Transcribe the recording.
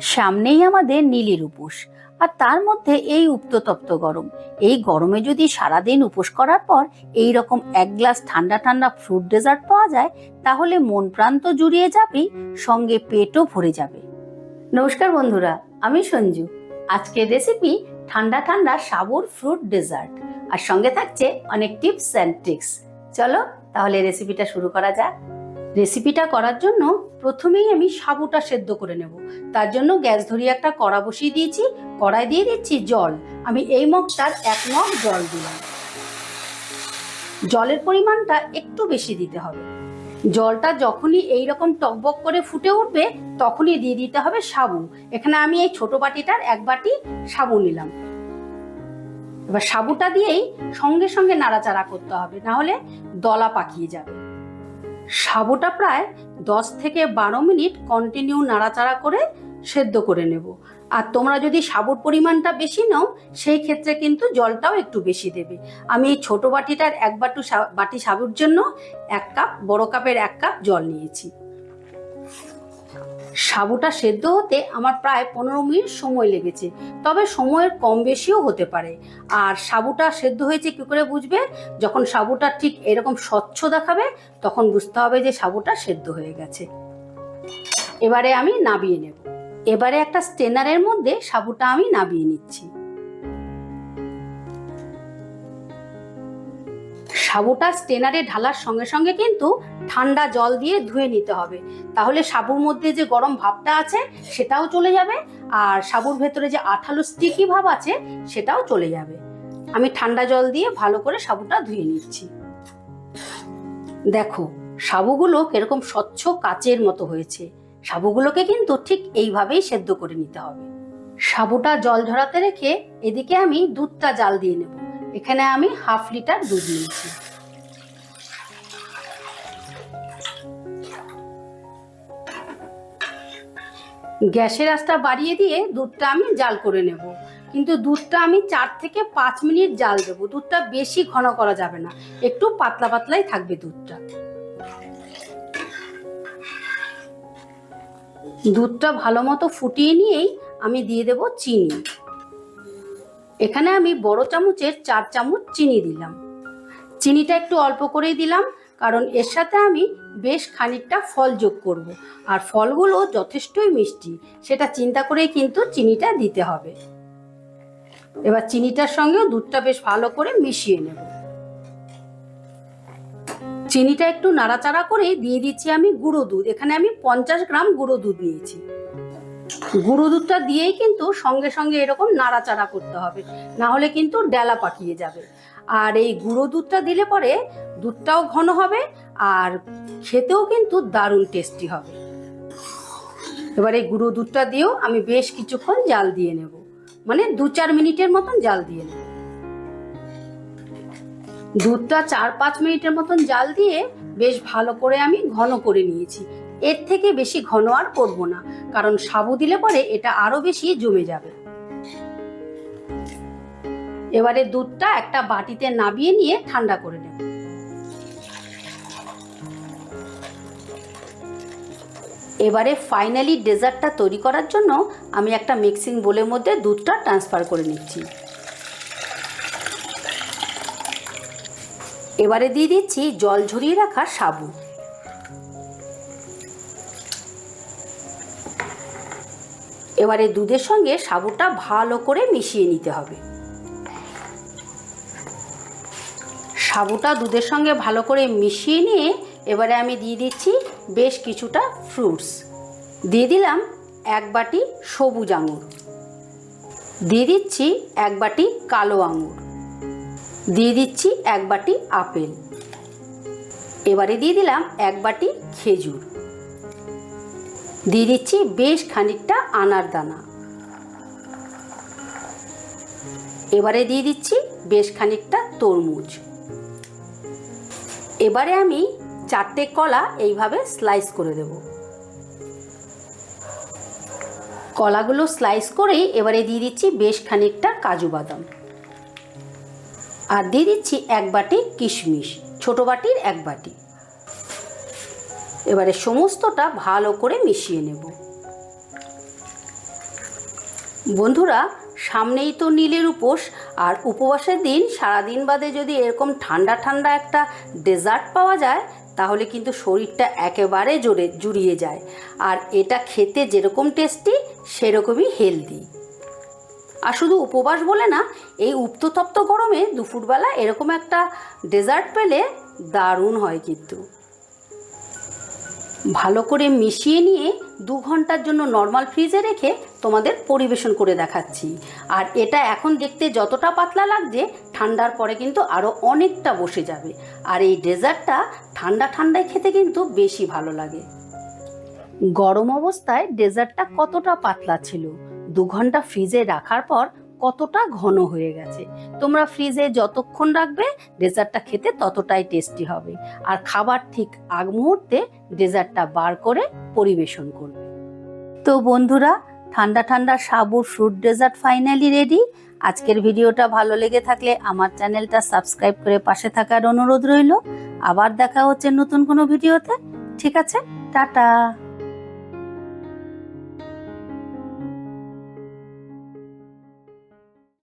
সামনেই আমাদের নীলির উপোস, আর তার মধ্যে এই উত্ততপ্ত গরম। এই গরমে যদি সারাদিন উপোস করার পর এই রকম এক গ্লাস ঠান্ডা ঠান্ডা ফ্রুট ডেজার্ট পাওয়া যায়, তাহলে মন প্রাণ তো জুড়িয়ে যাবেই, সঙ্গে পেটও ভরে যাবে। নমস্কার বন্ধুরা, আমি সঞ্জু। আজকের রেসিপি ঠান্ডা ঠান্ডা সাবুর ফ্রুট ডেজার্ট আর সঙ্গে থাকছে অনেক টিপস অ্যান্ড ট্রিক্স চলো তাহলে রেসিপিটা শুরু করা যাক। রেসিপিটা করার জন্য প্রথমেই আমি সাবুটা সেদ্ধ করে নেব। তার জন্য গ্যাস ধরিয়ে একটা কড়া বসিয়ে দিয়েছি। কড়াই দিয়ে দিচ্ছি জল। আমি এই মগটার এক মগ জল দিলাম। জলের পরিমাণটা একটু বেশি দিতে হবে। জলটা যখনই এই রকম টকবক করে ফুটে উঠবে, তখনই দিয়ে দিতে হবে সাবু। এখানে আমি এই ছোট বাটিটার এক বাটি সাবু নিলাম। এবার সাবুটা দিয়েই সঙ্গে সঙ্গে নাড়াচাড়া করতে হবে, না হলে দলা পাকিয়ে যাবে। সাবুটা প্রায় দশ থেকে বারো মিনিট কন্টিনিউ নাড়াচাড়া করে সেদ্ধ করে নেব। আর তোমরা যদি সাবুর পরিমাণটা বেশি নাও, সেই ক্ষেত্রে কিন্তু জলটাও একটু বেশি দেবে। আমি এই ছোটো বাটিটার এক বাটু বাটি সাবুর জন্য এক কাপ, বড় কাপের এক কাপ জল নিয়েছি। সাবুটা সেদ্ধ হতে আমার প্রায় পনেরো মিনিট সময় লেগেছে, তবে সময়ের কম বেশিও হতে পারে। আর সাবুটা সেদ্ধ হয়েছে কী করে বুঝবে? যখন সাবুটা ঠিক এরকম স্বচ্ছ দেখাবে, তখন বুঝতে হবে যে সাবুটা সেদ্ধ হয়ে গেছে। এবারে আমি নাবিয়ে নেব। এবারে একটা স্টেনারের মধ্যে সাবুটা আমি নাবিয়ে নিচ্ছি। সাবুটা স্টেনারে ঢালার সঙ্গে সঙ্গে কিন্তু ঠান্ডা জল দিয়ে ধুয়ে নিতে হবে। তাহলে সাবুর মধ্যে যে গরম ভাবটা আছে, সেটাও চলে যাবে আর সাবুর ভেতরে যে আঠালো স্টিকি ভাব আছে, সেটাও চলে যাবে। আমি ঠান্ডা জল দিয়ে ভালো করে সাবুটা ধুয়ে নিচ্ছি। দেখো, সাবুগুলো কীরকম স্বচ্ছ কাচের মতো হয়েছে। সাবুগুলোকে কিন্তু ঠিক এইভাবেই সেদ্ধ করে নিতে হবে। সাবুটা জল ঝরাতে রেখে এদিকে আমি দুধটা জাল দিয়ে নেব। এখানে আমি হাফ লিটার দুধ নিয়েছি। গ্যাসের আঁচটা বাড়িয়ে দিয়ে দুধটা আমি জাল করে নেব। কিন্তু দুধটা আমি চার থেকে পাঁচ মিনিট জাল দেবো। দুধটা বেশি ঘন করা যাবে না। একটু পাতলা পাতলাই থাকবে দুধটা। দুধটা ভালো মতো ফুটিয়ে নিয়েই আমি দিয়ে দেব চিনি। এখানে আমি বড় চামচের চার চামচ চিনি দিলাম। চিনিটা একটু অল্প করেই দিলাম, কারণ এর সাথে আমি বেশ খানিকটা ফল যোগ করব। আর ফলগুলো যথেষ্টই মিষ্টি, সেটা চিন্তা করেই কিন্তু চিনিটা দিতে হবে। এবার চিনিটার সঙ্গেও দুধটা বেশ ভালো করে মিশিয়ে নেব। চিনিটা একটু নাড়াচাড়া করে দিয়ে দিচ্ছি আমি গুঁড়ো দুধ। এখানে আমি পঞ্চাশ গ্রাম গুঁড়ো দুধ নিয়েছি। গুঁড়ো দুধটা দিয়েই কিন্তু সঙ্গে সঙ্গে এরকম নাড়াচাড়া করতে হবে। না হলে কিন্তু ডেলা পাকিয়ে যাবে। আর এই গুঁড়ো দুধটা দিলে পরে দুধটাও ঘন হবে আর খেতেও কিন্তু দারুণ টেস্টি হবে। এবার এই গুঁড়ো দুধটা দিয়েও আমি বেশ কিছুক্ষণ জাল দিয়ে নেব। মানে দু চার মিনিটের মতন জাল দিয়ে নেব। দুধটা চার পাঁচ মিনিটের মতন জাল দিয়ে বেশ ভালো করে আমি ঘন করে নিয়েছি। এর থেকে বেশি ঘন আর করব না, কারণ সাবু দিলে পরে এটা আরও বেশি জমে যাবে। এবারে দুধটা একটা বাটিতে নাবিয়ে নিয়ে ঠান্ডা করে নেব। এবারে ফাইনালি ডেজার্টটা তৈরি করার জন্য আমি একটা মিক্সিং বোলের মধ্যে দুধটা ট্রান্সফার করে নিচ্ছি। এবারে দিয়ে দিচ্ছি জল ঝরিয়ে রাখা সাবু। এবারে দুধের সঙ্গে সাবুটা ভালো করে মিশিয়ে নিতে হবে। সাবুটা দুধের সঙ্গে ভালো করে মিশিয়ে নিয়ে এবারে আমি দিয়ে দিচ্ছি বেশ কিছুটা ফ্রুটস। দিয়ে দিলাম এক বাটি সবুজ আঙুর। দিয়ে দিচ্ছি এক বাটি কালো আঙুর। দিয়ে দিচ্ছি এক বাটি আপেল। এবারে দিয়ে দিলাম এক বাটি খেজুর। দিয়ে দিচ্ছি বেশ খানিকটা আনার দানা। এবারে দিয়ে দিচ্ছি বেশ খানিকটা তরমুজ। এবারে আমি চারটে কলা এইভাবে স্লাইস করে দেব। কলাগুলো স্লাইস করেই এবারে দিয়ে দিচ্ছি বেশ খানিকটা কাজু বাদাম। আর দিয়ে দিচ্ছি এক বাটি কিশমিশ, ছোট বাটির এক বাটি। এবারে সমস্তটা ভালো করে মিশিয়ে নেব। বন্ধুরা, সামনেই তো নীলের উপোস, আর উপবাসের দিন সারাদিন বাদে যদি এরকম ঠান্ডা ঠান্ডা একটা ডেজার্ট পাওয়া যায়, তাহলে কিন্তু শরীরটা একেবারে জোরে জুড়িয়ে যায়। আর এটা খেতে যেরকম টেস্টি, সেরকমই হেলদি। আর শুধু উপবাস বলে না, এই উত্ততপ্ত গরমে দুপুরবেলা এরকম একটা ডেজার্ট পেলে দারুণ হয় কিন্তু। ভালো করে মিশিয়ে নিয়ে দু ঘণ্টার জন্য নর্মাল ফ্রিজে রেখে তোমাদের পরিবেশন করে দেখাচ্ছি। আর এটা এখন দেখতে যতটা পাতলা লাগছে, ঠান্ডার পরে কিন্তু আরও অনেকটা বসে যাবে। আর এই ডেজার্টটা ঠান্ডা ঠান্ডায় খেতে কিন্তু বেশি ভালো লাগে। গরম অবস্থায় ডেজার্টটা কতটা পাতলা ছিল? দু ঘণ্টা ফ্রিজে রাখার পর কতটা ঘন হয়ে গেছে। তোমরা ফ্রিজে যতক্ষণ রাখবে, ডেজার্টটা খেতে ততটাই টেস্টি হবে। আর খাবার ঠিক আগ মুহূর্তে ডেজার্টটা বার করে পরিবেশন করবে। তো বন্ধুরা, ঠান্ডা ঠান্ডা সাবুর ফ্রুট ডেজার্ট ফাইনালি রেডি আজকের ভিডিওটা ভালো লেগে থাকলে আমার চ্যানেলটা সাবস্ক্রাইব করে পাশে থাকার অনুরোধ রইল। আবার দেখা হচ্ছে নতুন কোনো ভিডিওতে। ঠিক আছে, টাটা!